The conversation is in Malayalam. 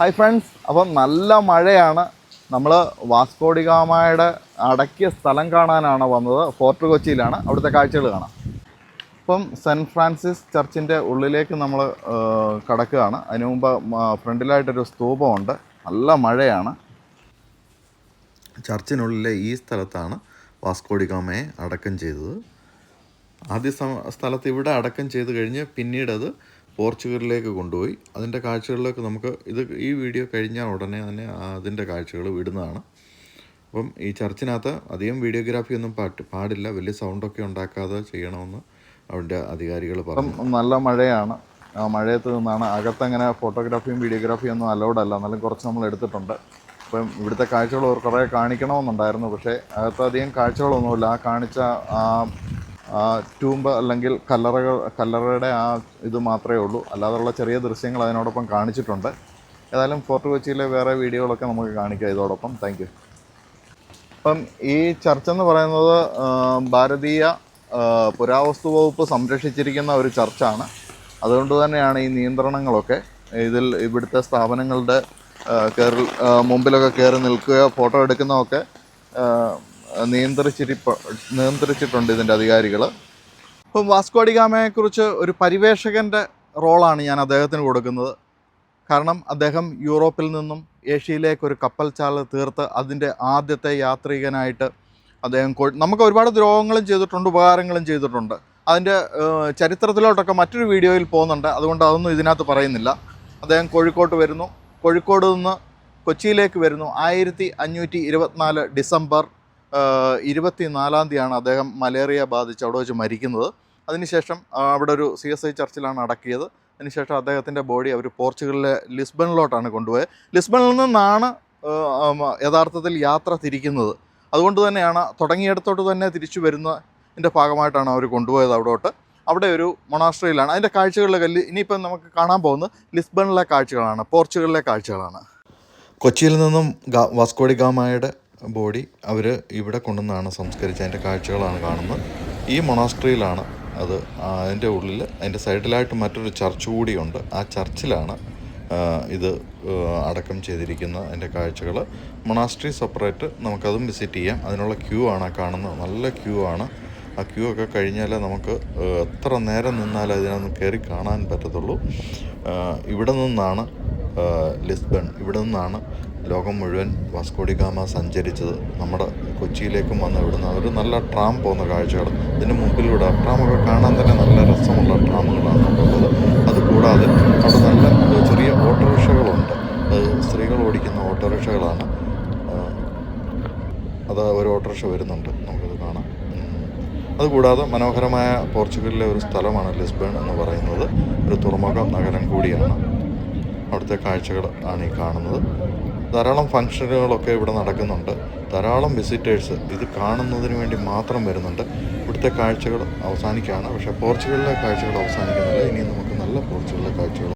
ഹായ് ഫ്രണ്ട്സ് അപ്പം നല്ല മഴയാണ്. നമ്മൾ വാസ്കോഡിഗാമയുടെ അടക്കിയ സ്ഥലം കാണാനാണ് വന്നത്. ഫോർട്ട് കൊച്ചിയിലാണ്. അവിടുത്തെ കാഴ്ചകൾ കാണാം. ഇപ്പം സെന്റ് ഫ്രാൻസിസ് ചർച്ചിന്റെ ഉള്ളിലേക്ക് നമ്മൾ കടക്കുകയാണ്. അതിനു മുമ്പ് ഫ്രണ്ടിലായിട്ടൊരു സ്തൂപമുണ്ട്. നല്ല മഴയാണ്. ചർച്ചിനുള്ളിലെ ഈ സ്ഥലത്താണ് വാസ്കോഡിഗാമയെ അടക്കം ചെയ്തത്. ആദ്യ സ്ഥലത്ത് ഇവിടെ അടക്കം ചെയ്ത് കഴിഞ്ഞ് പിന്നീടത് പോർച്ചുഗലിലേക്ക് കൊണ്ടുപോയി. അതിന്റെ കാഴ്ചകളിലേക്ക് നമുക്ക് ഇത് ഈ വീഡിയോ കഴിഞ്ഞാൽ ഉടനെ തന്നെ അതിന്റെ കാഴ്ചകൾ വിടുന്നതാണ്. അപ്പം ഈ ചർച്ചിനകത്ത് അധികം വീഡിയോഗ്രാഫി ഒന്നും പാട്ട് പാടില്ല. വലിയ സൗണ്ടൊക്കെ ഉണ്ടാക്കാതെ ചെയ്യണമെന്ന് അവിടെ അധികാരികൾ പറഞ്ഞു. നല്ല മഴയാണ്. ആ മഴയത്ത് നിന്നാണ് അകത്തങ്ങനെ ഫോട്ടോഗ്രാഫിയും വീഡിയോഗ്രാഫിയും ഒന്നും അലൗഡ് അല്ല. എന്നാലും കുറച്ച് നമ്മൾ എടുത്തിട്ടുണ്ട്. അപ്പം ഇവിടുത്തെ കാഴ്ചകൾ കുറേ കാണിക്കണമെന്നുണ്ടായിരുന്നു. പക്ഷേ അകത്ത് അധികം കാഴ്ചകളൊന്നുമില്ല. ആ കാണിച്ച ആ ട്യൂമ്പ് അല്ലെങ്കിൽ കല്ലറകൾ കല്ലറയുടെ ആ ഇത് മാത്രമേ ഉള്ളൂ. അല്ലാതെയുള്ള ചെറിയ ദൃശ്യങ്ങൾ അതിനോടൊപ്പം കാണിച്ചിട്ടുണ്ട്. ഏതായാലും ഫോർട്ട് കൊച്ചിയിലെ വേറെ വീഡിയോകളൊക്കെ നമുക്ക് കാണിക്കാം ഇതോടൊപ്പം. Thank you. അപ്പം ഈ ചർച്ച് എന്ന് പറയുന്നത് ഭാരതീയ പുരാവസ്തു വകുപ്പ് സംരക്ഷിച്ചിരിക്കുന്ന ഒരു ചർച്ചാണ്. അതുകൊണ്ട് തന്നെയാണ് ഈ നിയന്ത്രണങ്ങളൊക്കെ ഇതിൽ ഇവിടുത്തെ സ്ഥാപനങ്ങളുടെ കയറി മുമ്പിലൊക്കെ കയറി നിൽക്കുകയോ ഫോട്ടോ എടുക്കുന്നതൊക്കെ നിയന്ത്രിച്ചിരിപ്പ നിയന്ത്രിച്ചിട്ടുണ്ട് ഇതിന്റെ അധികാരികൾ ഇപ്പം വാസ്കോഡിഗാമയെക്കുറിച്ച് ഒരു പരിവേഷകന്റെ റോളാണ് ഞാൻ അദ്ദേഹത്തിന് കൊടുക്കുന്നത്. കാരണം അദ്ദേഹം യൂറോപ്പിൽ നിന്നും ഏഷ്യയിലേക്ക് ഒരു കപ്പൽ ചാൽ തീർത്ത് അതിന്റെ ആദ്യത്തെ യാത്രികനായിട്ട് അദ്ദേഹം നമുക്ക് ഒരുപാട് ദ്രോഹങ്ങളും ചെയ്തിട്ടുണ്ട് ഉപകാരങ്ങളും ചെയ്തിട്ടുണ്ട്. അതിന്റെ ചരിത്രത്തിലോട്ടൊക്കെ മറ്റൊരു വീഡിയോയിൽ പോകുന്നുണ്ട്. അതുകൊണ്ട് അതൊന്നും ഇതിനകത്ത് പറയുന്നില്ല. അദ്ദേഹം കോഴിക്കോട്ട് വരുന്നു. കോഴിക്കോട് നിന്ന് കൊച്ചിയിലേക്ക് വരുന്നു. ആയിരത്തി അഞ്ഞൂറ്റി ഇരുപത്തിനാല് ഡിസംബർ ഇരുപത്തി നാലാം തീയതിയാണ് അദ്ദേഹം മലേറിയ ബാധിച്ച് അവിടെ വെച്ച് മരിക്കുന്നത്. അതിനുശേഷം അവിടെ ഒരു സി എസ് ഐ ചർച്ചിലാണ് അടക്കിയത്. അതിനുശേഷം അദ്ദേഹത്തിന്റെ ബോഡി അവർ പോർച്ചുഗലിലെ ലിസ്ബണിലോട്ടാണ് കൊണ്ടുപോയത്. ലിസ്ബണിൽ നിന്നാണ് യഥാർത്ഥത്തിൽ യാത്ര തിരിക്കുന്നത്. അതുകൊണ്ട് തന്നെയാണ് തുടങ്ങിയിടത്തോട്ട് തന്നെ തിരിച്ചു വരുന്നതിന്റെ ഭാഗമായിട്ടാണ് അവർ കൊണ്ടുപോയത് അവിടോട്ട്. അവിടെ ഒരു മൊണാസ്ട്രിയിലാണ്. അതിന്റെ കാഴ്ചകളിലെ കല്ല് ഇനിയിപ്പം നമുക്ക് കാണാൻ പോകുന്നത് ലിസ്ബണിലെ കാഴ്ചകളാണ് പോർച്ചുഗലിലെ കാഴ്ചകളാണ്. കൊച്ചിയിൽ നിന്നും വാസ്കോഡി ഗാമയുടെ ബോഡി അവർ ഇവിടെ കൊണ്ടുവന്നാണ് സംസ്കരിച്ച് അതിന്റെ കാഴ്ചകളാണ് കാണുന്നത്. ഈ മൊണാസ്ട്രിയിലാണ് അത് അതിന്റെ ഉള്ളിൽ അതിന്റെ സൈഡിലായിട്ട് മറ്റൊരു ചർച്ച് കൂടിയുണ്ട്. ആ ചർച്ചിലാണ് ഇത് അടക്കം ചെയ്തിരിക്കുന്ന അതിന്റെ കാഴ്ചകൾ. മൊണാസ്ട്രി സെപ്പറേറ്റ് നമുക്കതും വിസിറ്റ് ചെയ്യാം. അതിനുള്ള ക്യൂ ആണ് കാണുന്നത്. നല്ല ക്യൂ ആണ്. ആ ക്യൂ ഒക്കെ കഴിഞ്ഞാലേ നമുക്ക് എത്ര നേരം നിന്നാലും അതിനൊന്ന് കയറി കാണാൻ പറ്റത്തുള്ളൂ. ഇവിടെ നിന്നാണ് ലിസ്ബൺ. ഇവിടെ നിന്നാണ് ലോകം മുഴുവൻ വാസ്കോഡിഗാമ സഞ്ചരിച്ചത്. നമ്മുടെ കൊച്ചിയിലേക്കും വന്ന് ഇവിടുന്ന് ഒരു നല്ല ട്രാം പോകുന്ന കാഴ്ചകൾ ഇതിന് മുമ്പിലൂടെ ട്രാമൊക്കെ കാണാൻ തന്നെ നല്ല രസമുള്ള ട്രാമുകളാണ് ഉള്ളത് അതുകൂടാതെ അവിടെ നല്ല ചെറിയ ഓട്ടോറിക്ഷകളുണ്ട്. സ്ത്രീകൾ ഓടിക്കുന്ന ഓട്ടോറിക്ഷകളാണ്. അത് ഒരു ഓട്ടോറിക്ഷ വരുന്നുണ്ട്. നമുക്കത് കാണാം. അതുകൂടാതെ മനോഹരമായ പോർച്ചുഗലിലെ ഒരു സ്ഥലമാണ് ലിസ്ബൺ എന്ന് പറയുന്നത്. ഒരു തുറമുഖ നഗരം കൂടിയാണ്. അവിടുത്തെ കാഴ്ചകൾ ആണ് ഈ കാണുന്നത്. ധാരാളം ഫംഗ്ഷനുകളൊക്കെ ഇവിടെ നടക്കുന്നുണ്ട്. ധാരാളം വിസിറ്റേഴ്സ് ഇത് കാണുന്നതിന് വേണ്ടി മാത്രം വരുന്നുണ്ട്. ഇവിടുത്തെ കാഴ്ചകൾ അവസാനിക്കുകയാണ്. പക്ഷേ പോർച്ചുഗലിലെ കാഴ്ചകൾ അവസാനിക്കുന്നില്ല. ഇനി നമുക്ക് നല്ല പോർച്ചുഗലിലെ കാഴ്ചകൾ